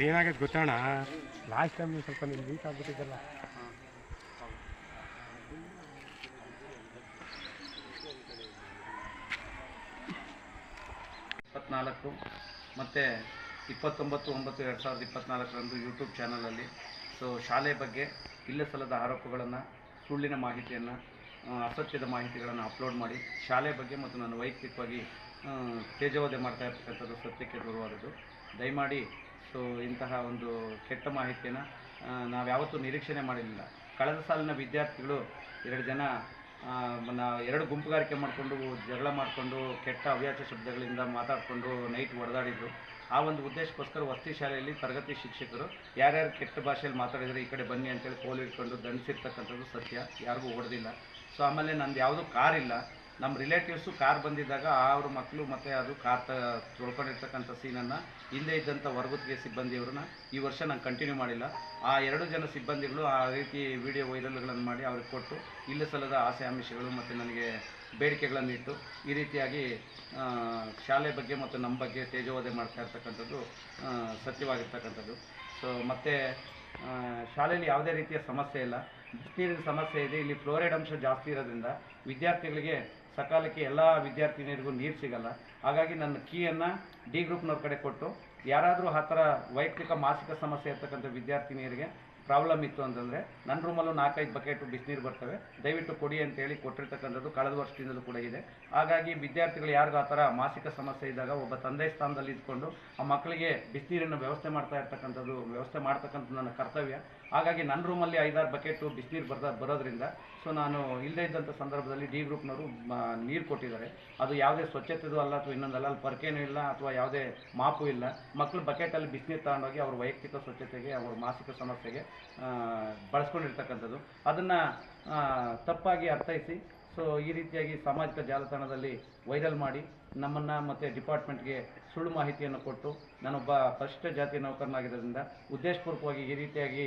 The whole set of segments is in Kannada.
ಅದೇನಾಗೈತೆ ಗೊತ್ತೋಣ ಲಾಸ್ಟ್ ಟೈಮ್ ಸ್ವಲ್ಪ ನಿಮ್ಗೆ ವೀಕ್ ಆಗ್ಬಿಟ್ಟಿದ್ದಲ್ಲ. ಇಪ್ಪತ್ನಾಲ್ಕು ಮತ್ತು ಇಪ್ಪತ್ತೊಂಬತ್ತು, ಒಂಬತ್ತು, ಎರಡು ಸಾವಿರದ ಇಪ್ಪತ್ನಾಲ್ಕರಂದು ಯೂಟ್ಯೂಬ್ ಚಾನಲಲ್ಲಿ ಸೊ ಶಾಲೆ ಬಗ್ಗೆ ಇಲ್ಲ ಸಲ್ಲದ ಆರೋಪಗಳನ್ನು, ಸುಳ್ಳಿನ ಮಾಹಿತಿಯನ್ನು ಅಸತ್ಯದ ಮಾಹಿತಿಗಳನ್ನು ಅಪ್ಲೋಡ್ ಮಾಡಿ ಶಾಲೆ ಬಗ್ಗೆ ಮತ್ತು ನಾನು ವೈಯಕ್ತಿಕವಾಗಿ ತೇಜೋವಧೆ ಮಾಡ್ತಾ ಇರ್ತಕ್ಕಂಥದ್ದು ಸತ್ಯಕ್ಕೆ ದೂರವಾದದ್ದು ದಯಮಾಡಿ ಸೊ ಇಂತಹ ಒಂದು ಕೆಟ್ಟ ಮಾಹಿತಿಯನ್ನು ನಾವು ಯಾವತ್ತೂ ನಿರೀಕ್ಷಣೆ ಮಾಡಿರಲಿಲ್ಲ. ಕಳೆದ ಸಾಲಿನ ವಿದ್ಯಾರ್ಥಿಗಳು ಎರಡು ಜನ ಎರಡು ಗುಂಪುಗಾರಿಕೆ ಮಾಡಿಕೊಂಡು, ಜಗಳ ಮಾಡಿಕೊಂಡು, ಕೆಟ್ಟ ಅವ್ಯಾಚ ಶಬ್ದಗಳಿಂದ ಮಾತಾಡಿಕೊಂಡು ನೈಟ್ ಹೊಡೆದಾಡಿದ್ರು. ಆ ಒಂದು ಉದ್ದೇಶಕ್ಕೋಸ್ಕರ ವಸತಿ ಶಾಲೆಯಲ್ಲಿ ತರಗತಿ ಶಿಕ್ಷಕರು ಯಾರ್ಯಾರು ಕೆಟ್ಟ ಭಾಷೆಯಲ್ಲಿ ಮಾತಾಡಿದರೆ, ಈ ಕಡೆ ಬನ್ನಿ ಅಂತೇಳಿ ಕೋಲು ಇಟ್ಕೊಂಡು ದಂಡಿಸಿರ್ತಕ್ಕಂಥದ್ದು ಸತ್ಯ, ಯಾರಿಗೂ ಹೊಡೆದಿಲ್ಲ. ಸೊ ಆಮೇಲೆ ನಂದು ಯಾವುದೂ ಕಾರ್ ಇಲ್ಲ ನಮ್ಮ ರಿಲೇಟಿವ್ಸು ಕಾರ್ ಬಂದಿದ್ದಾಗ ಅವ್ರ ಮಕ್ಕಳು ಮತ್ತು ಅದು ಕಾರ್ ತ, ತೊಳ್ಕೊಂಡಿರ್ತಕ್ಕಂಥ ಸೀನನ್ನು ಹಿಂದೆ ಇದ್ದಂಥ ಹೊರಗುತ್ತಿಗೆ ಸಿಬ್ಬಂದಿಯವ್ರನ್ನ ಈ ವರ್ಷ ನಾನು ಕಂಟಿನ್ಯೂ ಮಾಡಿಲ್ಲ. ಆ ಎರಡು ಜನ ಸಿಬ್ಬಂದಿಗಳು ಆ ರೀತಿ ವಿಡಿಯೋ ವೈರಲ್ಗಳನ್ನು ಮಾಡಿ ಅವ್ರಿಗೆ ಕೊಟ್ಟು ಇಲ್ಲ ಸಲದ ಆಸೆ ಆಮಿಷಗಳು ಮತ್ತು ನನಗೆ ಬೇಡಿಕೆಗಳನ್ನು ಇಟ್ಟು ಈ ರೀತಿಯಾಗಿ ಶಾಲೆ ಬಗ್ಗೆ ಮತ್ತು ನಮ್ಮ ಬಗ್ಗೆ ತೇಜೋವಧೆ ಮಾಡ್ತಾ ಇರ್ತಕ್ಕಂಥದ್ದು ಸತ್ಯವಾಗಿರ್ತಕ್ಕಂಥದ್ದು. ಸೊ ಮತ್ತು ಶಾಲೆಯಲ್ಲಿ ಯಾವುದೇ ರೀತಿಯ ಸಮಸ್ಯೆ ಇಲ್ಲ. ಬಿಸಿನೀರಿನ ಸಮಸ್ಯೆ ಇದೆ. ಇಲ್ಲಿ ಫ್ಲೋರೈಡ್ ಅಂಶ ಜಾಸ್ತಿ ಇರೋದ್ರಿಂದ ವಿದ್ಯಾರ್ಥಿಗಳಿಗೆ ಸಕಾಲಕ್ಕೆ ಎಲ್ಲ ವಿದ್ಯಾರ್ಥಿನಿಯರಿಗೂ ನೀರು ಸಿಗಲ್ಲ. ಹಾಗಾಗಿ ನನ್ನ ಕೀಯನ್ನು ಡಿ ಗ್ರೂಪ್ನವ್ರ ಕಡೆ ಕೊಟ್ಟು, ಯಾರಾದರೂ ಆ ಥರ ವೈಯಕ್ತಿಕ ಮಾಸಿಕ ಸಮಸ್ಯೆ ಇರ್ತಕ್ಕಂಥ ವಿದ್ಯಾರ್ಥಿನಿಯರಿಗೆ ಪ್ರಾಬ್ಲಮ್ ಇತ್ತು ಅಂತಂದರೆ ನನ್ನ ರೂಮಲ್ಲೂ ನಾಲ್ಕೈದು ಬಕೆಟು ಬಿಸಿನೀರು ಬರ್ತವೆ. ದಯವಿಟ್ಟು ಕೊಡಿ ಅಂತೇಳಿ ಕೊಟ್ಟಿರ್ತಕ್ಕಂಥದ್ದು ಕಳೆದ ವರ್ಷದಿಂದಲೂ ಕೂಡ ಇದೆ. ಹಾಗಾಗಿ ವಿದ್ಯಾರ್ಥಿಗಳು ಯಾರಿಗೂ ಆ ಥರ ಮಾಸಿಕ ಸಮಸ್ಯೆ ಇದ್ದಾಗ ಒಬ್ಬ ತಂದೆ ಸ್ಥಾನದಲ್ಲಿ ಇದ್ಕೊಂಡು, ಆ ಮಕ್ಕಳಿಗೆ ಬಿಸಿನೀರಿನ ವ್ಯವಸ್ಥೆ ಮಾಡ್ತಾ ಇರ್ತಕ್ಕಂಥದ್ದು, ವ್ಯವಸ್ಥೆ ಮಾಡ್ತಕ್ಕಂಥ ನನ್ನ ಕರ್ತವ್ಯ. ಹಾಗಾಗಿ ನನ್ನ ರೂಮಲ್ಲಿ ಐದಾರು ಬಕೆಟು ಬಿಸಿನೀರು ಬರ್ದ, ಬರೋದ್ರಿಂದ ಸೊ ನಾನು ಇಲ್ಲದೇ ಇದ್ದಂಥ ಸಂದರ್ಭದಲ್ಲಿ ಡಿ ಗ್ರೂಪ್ನವರು ನೀರು ಕೊಟ್ಟಿದ್ದಾರೆ. ಅದು ಯಾವುದೇ ಸ್ವಚ್ಛತೆದು ಅಲ್ಲ ಅಥವಾ ಇನ್ನೊಂದಲ್ಲ, ಅಲ್ಲಿ ಪರ್ಕೇನೂ ಇಲ್ಲ ಅಥವಾ ಯಾವುದೇ ಮಾಪು ಇಲ್ಲ. ಮಕ್ಕಳು ಬಕೆಟಲ್ಲಿ ಬಿಸಿನೀರು ತಗೊಂಡೋಗಿ ಅವ್ರ ವೈಯಕ್ತಿಕ ಸ್ವಚ್ಛತೆಗೆ, ಅವ್ರ ಮಾಸಿಕ ಸಮಸ್ಯೆಗೆ ಬಳಸ್ಕೊಂಡಿರ್ತಕ್ಕಂಥದ್ದು. ಅದನ್ನು ತಪ್ಪಾಗಿ ಅರ್ಥೈಸಿ ಸೊ ಈ ರೀತಿಯಾಗಿ ಸಾಮಾಜಿಕ ಜಾಲತಾಣದಲ್ಲಿ ವೈರಲ್ ಮಾಡಿ ನಮ್ಮನ್ನು ಮತ್ತು ಡಿಪಾರ್ಟ್ಮೆಂಟ್ಗೆ ಸುಳ್ಳು ಮಾಹಿತಿಯನ್ನು ಕೊಟ್ಟು ನಾನೊಬ್ಬ ಪರಿಶಿಷ್ಟ ಜಾತಿ ನೌಕರನಾಗಿರೋದ್ರಿಂದ ಉದ್ದೇಶಪೂರ್ವಕವಾಗಿ ಈ ರೀತಿಯಾಗಿ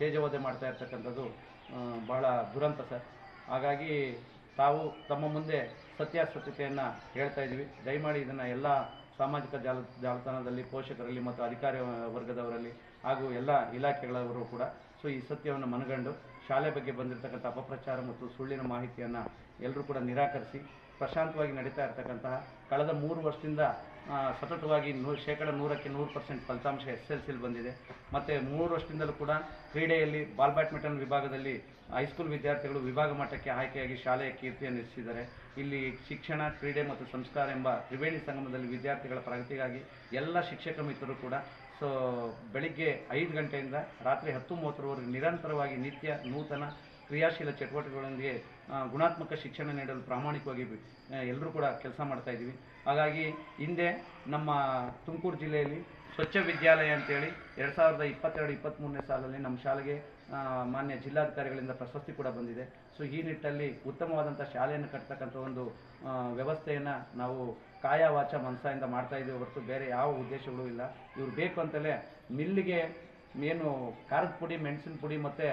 ತೇಜೋವಧೆ ಮಾಡ್ತಾ ಇರ್ತಕ್ಕಂಥದ್ದು ಬಹಳ ದುರಂತ ಸರ್. ಹಾಗಾಗಿ ತಾವು ತಮ್ಮ ಮುಂದೆ ಸತ್ಯಾಸತ್ಯತೆಯನ್ನು ಹೇಳ್ತಾ ಇದ್ದೀವಿ. ದಯಮಾಡಿ ಇದನ್ನು ಎಲ್ಲ ಸಾಮಾಜಿಕ ಜಾಲ, ಜಾಲತಾಣದಲ್ಲಿ ಪೋಷಕರಲ್ಲಿ ಮತ್ತು ಅಧಿಕಾರಿ ವರ್ಗದವರಲ್ಲಿ ಹಾಗೂ ಎಲ್ಲ ಇಲಾಖೆಗಳವರು ಕೂಡ ಸೊ, ಈ ಸತ್ಯವನ್ನು ಮನಗಂಡು ಶಾಲೆ ಬಗ್ಗೆ ಬಂದಿರತಕ್ಕಂಥ ಅಪಪ್ರಚಾರ ಮತ್ತು ಸುಳ್ಳಿನ ಮಾಹಿತಿಯನ್ನು ಎಲ್ಲರೂ ಕೂಡ ನಿರಾಕರಿಸಿ, ಪ್ರಶಾಂತವಾಗಿ ನಡೀತಾ ಇರ್ತಕ್ಕಂತಹ ಕಳೆದ ಮೂರು ವರ್ಷದಿಂದ ಸತತವಾಗಿ ನೂ ಶೇಕಡ ನೂರಕ್ಕೆ ನೂರು ಪರ್ಸೆಂಟ್ ಫಲಿತಾಂಶ ಎಸ್ ಎಲ್ ಸಿಲಿ ಬಂದಿದೆ. ಮತ್ತು ಮೂರು ವರ್ಷದಿಂದಲೂ ಕೂಡ ಕ್ರೀಡೆಯಲ್ಲಿ ಬಾಲ್ ಬ್ಯಾಡ್ಮಿಂಟನ್ ವಿಭಾಗದಲ್ಲಿ ಹೈಸ್ಕೂಲ್ ವಿದ್ಯಾರ್ಥಿಗಳು ವಿಭಾಗ ಮಟ್ಟಕ್ಕೆ ಆಯ್ಕೆಯಾಗಿ ಶಾಲೆಯ ಕೀರ್ತಿಯನ್ನು ಹೆಚ್ಚಿಸಿದ್ದಾರೆ ಇಲ್ಲಿ ಶಿಕ್ಷಣ, ಕ್ರೀಡೆ ಮತ್ತು ಸಂಸ್ಕಾರ ಎಂಬ ತ್ರಿವೇಣಿ ಸಂಗಮದಲ್ಲಿ ವಿದ್ಯಾರ್ಥಿಗಳ ಪ್ರಗತಿಗಾಗಿ ಎಲ್ಲ ಶಿಕ್ಷಕ ಮಿತ್ರರು ಕೂಡ ಸೊ, ಬೆಳಿಗ್ಗೆ ಐದು ಗಂಟೆಯಿಂದ ರಾತ್ರಿ ಹತ್ತು ಮೂವತ್ತರವರೆಗೆ ನಿರಂತರವಾಗಿ ನಿತ್ಯ ನೂತನ ಕ್ರಿಯಾಶೀಲ ಚಟುವಟಿಕೆಗಳೊಂದಿಗೆ ಗುಣಾತ್ಮಕ ಶಿಕ್ಷಣ ನೀಡಲು ಪ್ರಾಮಾಣಿಕವಾಗಿ ಎಲ್ಲರೂ ಕೂಡ ಕೆಲಸ ಮಾಡ್ತಾ ಇದ್ದೀವಿ. ಹಾಗಾಗಿ ಹಿಂದೆ ನಮ್ಮ ತುಮಕೂರು ಜಿಲ್ಲೆಯಲ್ಲಿ ಸ್ವಚ್ಛ ವಿದ್ಯಾಲಯ ಅಂತೇಳಿ ಎರಡು ಸಾವಿರದ ಇಪ್ಪತ್ತೆರಡು ಇಪ್ಪತ್ತ್ಮೂರನೇ ಸಾಲಲ್ಲಿ ನಮ್ಮ ಶಾಲೆಗೆ ಮಾನ್ಯ ಜಿಲ್ಲಾಧಿಕಾರಿಗಳಿಂದ ಪ್ರಶಸ್ತಿ ಕೂಡ ಬಂದಿದೆ. ಸೊ, ಈ ನಿಟ್ಟಲ್ಲಿ ಉತ್ತಮವಾದಂಥ ಶಾಲೆಯನ್ನು ಕಟ್ತಕ್ಕಂಥ ಒಂದು ವ್ಯವಸ್ಥೆಯನ್ನು ನಾವು ಕಾಯ ವಾಚ ಮನಸ್ಸಿಂದ ಮಾಡ್ತಾ ಇದ್ದೀವಿ. ಹೊರತು ಬೇರೆ ಯಾವ ಉದ್ದೇಶಗಳು ಇಲ್ಲ. ಇವ್ರು ಬೇಕು ಅಂತಲೇ ಮಿಲ್ಲಿಗೆ ಏನು ಖಾರದ ಪುಡಿ, ಮೆಣಸಿನ ಪುಡಿ ಮತ್ತು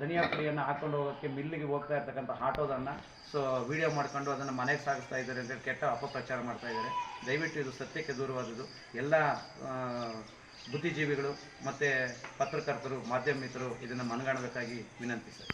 ಧನಿಯಾ ಪುಡಿಯನ್ನು ಹಾಕೊಂಡು ಹೋಗೋಕ್ಕೆ ಮಿಲ್ಲಿಗೆ ಹೋಗ್ತಾ ಇರ್ತಕ್ಕಂಥ ಆಟೋದನ್ನು. ಸೊ ವಿಡಿಯೋ ಮಾಡ್ಕೊಂಡು ಅದನ್ನು ಮನೆಗೆ ಸಾಗಿಸ್ತಾ ಇದ್ದಾರೆ ಅಂತೇಳಿ ಕೆಟ್ಟ ಅಪಪ್ರಚಾರ ಮಾಡ್ತಾ ಇದ್ದಾರೆ. ದಯವಿಟ್ಟು ಇದು ಸತ್ಯಕ್ಕೆ ದೂರವಾದದ್ದು. ಎಲ್ಲ ಬುದ್ಧಿಜೀವಿಗಳು ಮತ್ತು ಪತ್ರಕರ್ತರು ಮಾಧ್ಯಮಿತರು ಇದನ್ನು ಮನಗಾಣಬೇಕಾಗಿ ಸರ್.